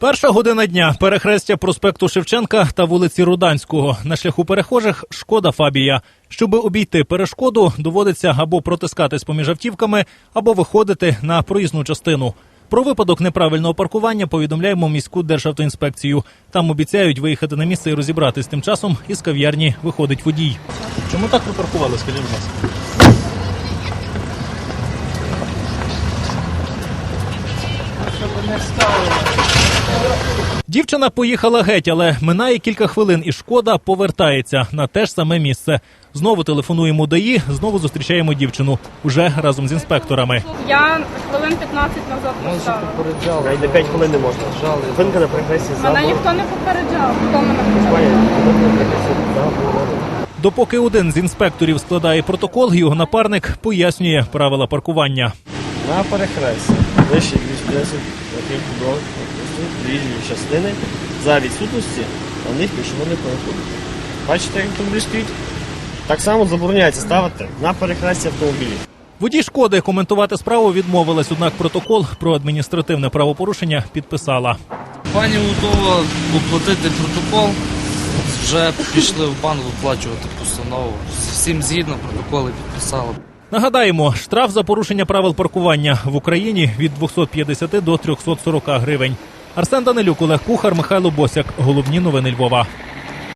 Перша година дня перехрестя проспекту Шевченка та вулиці Руданського. На шляху перехожих шкода Фабія. Щоби обійти перешкоду, доводиться або протискатись поміж автівками, або виходити на проїзну частину. Про випадок неправильного паркування повідомляємо міську державтоінспекцію. Там обіцяють виїхати на місце і розібратись. Тим часом із кав'ярні виходить водій. Чому так ви паркували? Скажіть, будь ласка. Дівчина поїхала геть, але минає кілька хвилин, і шкода повертається на те ж саме місце. Знову телефонуємо ДАІ, знову зустрічаємо дівчину уже разом з інспекторами. Я хвилин 15 назад поставила. Навіть на 5 хвилин не можна. Зупинка на перехресті Мене ніхто не попереджав. Хто мене попереджав? Допоки один з інспекторів складає протокол, його напарник пояснює правила паркування. На перехресті. Вище 210 років будови, різні частини. За відсутності на них пішохідний переход. Бачите, як автомобіль стоїть? Так само забороняється ставити на перехресті автомобілів. Водій шкоди коментувати справу відмовилась, однак протокол про адміністративне правопорушення підписала. Пані готова оплатити протокол. Вже пішли в банк виплачувати постанову. Всім згідно протоколи підписали. Нагадаємо, штраф за порушення правил паркування в Україні від 250 до 340 гривень. Арсен Данилюк, Олег Кухар, Михайло Босяк. Головні новини Львова.